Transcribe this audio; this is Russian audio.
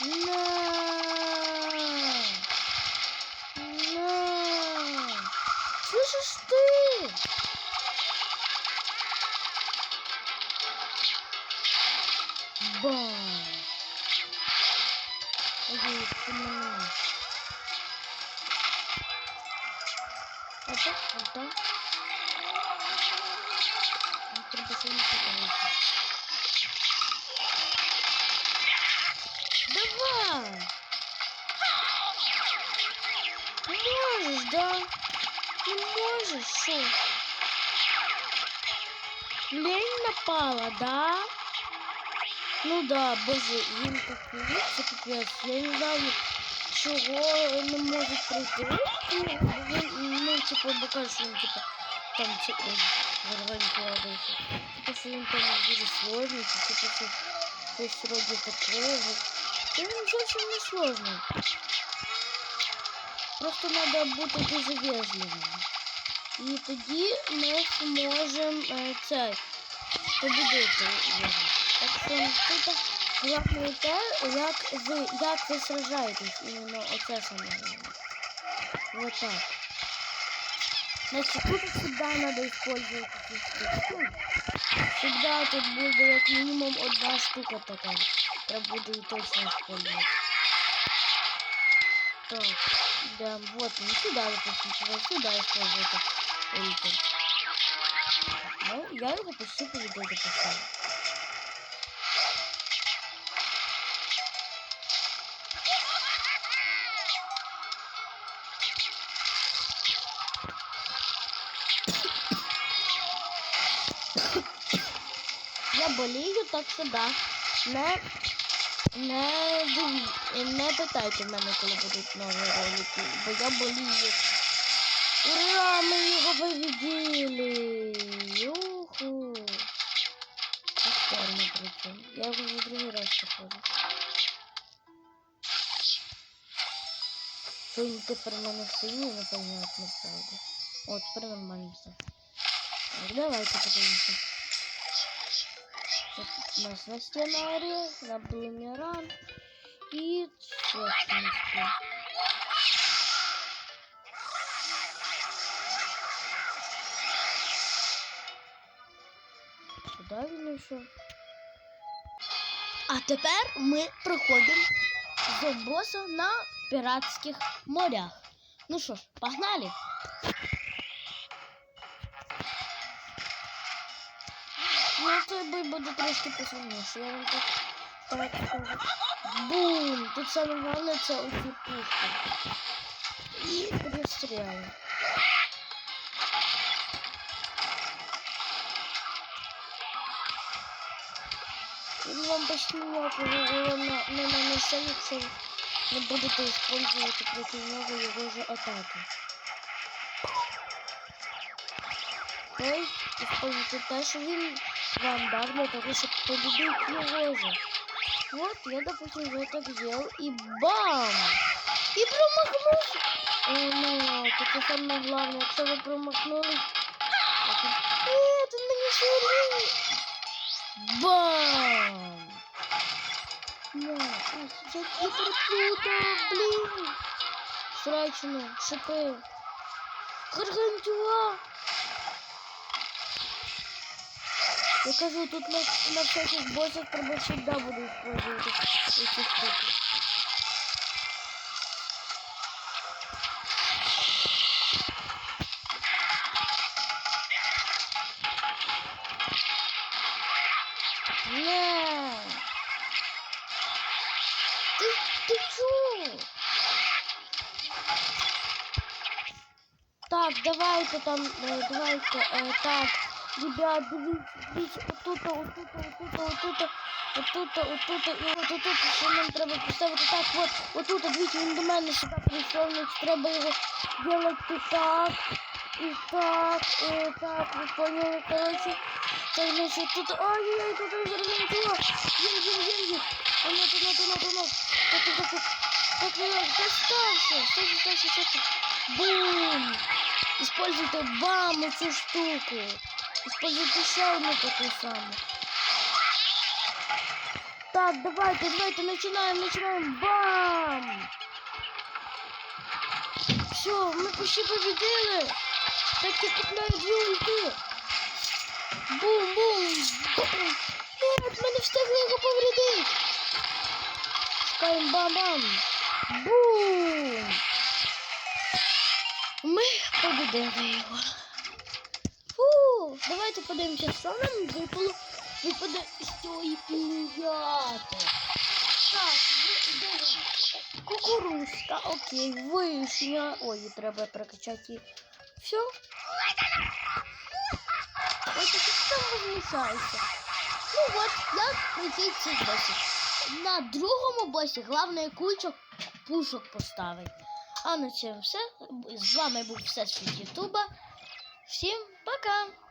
На! На! Слышишь ты? Бам! Ой, ты на Это, это. Треба сильно подивитися. Давай! Ты можешь, что? Лень напала, да? Ну да, боже, він такий, це капець. Я не знаю, чого не може пройти. Ну, він, ну, типу, бо каже, що він, типу, там, типу, взагалі кладається. Типу, що він там дуже сложний, чи типу, що щось вроді такого. Та він зовсім не сложний. Просто треба бути дуже вежливим. І тоді ми зможемо е, це побудити його. Так що тут головне те, як ви, як ви сражаєтесь, іменно оце саме головне. Вот так. Значит, тут всегда надо использовать такие штуки. Всегда тут будет как минимум одна штука такая. Я буду и точно использовать. Так, да, вот, не сюда, допустим, сюда, сюда использую это ульту. Ну, я его почти по видео допустил. Я болію, так що да. Не, не, диві- не питайте мене, коли будуть нові ролики, бо я болію. Його победили! Юху! Повторно причем. Я його вже другий раз він тепер в мене сильний, непонятно, правда. О, тепер нормально все. Так, давайте. Тут у нас на стенаре, на бумеран и все, в принципе. Куда він йшов? А тепер ми проходимо до боса на піратських морях. Ну що ж, погнали! Ну, той бой буде трошки посильніше, я вам так, так скажу. Бум! Тут саме головне це оці пушки. І пристріли. Вам почти урона не нанесе, якщо ви не будете використовувати проти нього його ж атаки. Тобто, используйте те, що він вам дав для того, победить его же. Вот, я, допустим, уже так сделал, и бам! И промахнулся! О, ну, это самое главное, якщо ви промахнулись. Нет, он меня свалил! Як я пропутав, блін! Срачено, шипи. Гаргантюа! Я кажу, тут на, на всяких боссах треба всегда буду использовать эти штуки. Так, давайте там, э, давайте, э, так, ребят, дивіться, дивіться, отут, отут, отут, отут, Отут, отут, і от отут, що нам треба поставити так, от, отут, дивіться, він до мене сюди прийшов, значить треба його робити так, і так, і так, ви поняли, коротше. Так, значить, тут, ой-ой-ой, тут я зараз не тіло, їм, їм, їм, їм, оно, оно, оно, оно, так, так, так, так, так, так, так, стався, стався, стався, стався, бум, Используйте бам цю штуку. Используйте ще одну таку саму. Так, давайте, давайте, начинаем, начинаем. Бам! Все, мы почти победили. Так я купляю дві ульти. Бум, бум, бум. Нет, ми не встигли його повредити. Чекаємо бам-бам. Бум! Ми победили його. Фу, давайте подивимося, що нам випало. Випаде з цієї піньяти. Так, ви- дивимося. Кукурузка, окей, вишня. Ой, треба прокачати. Все. Ой, ти там возмущаєшся? Ну от, як пройти босі. На другому босі головне кульчок пушок поставить. А на цьому все. З вами був Всесвіт Ютуба. Всім пока!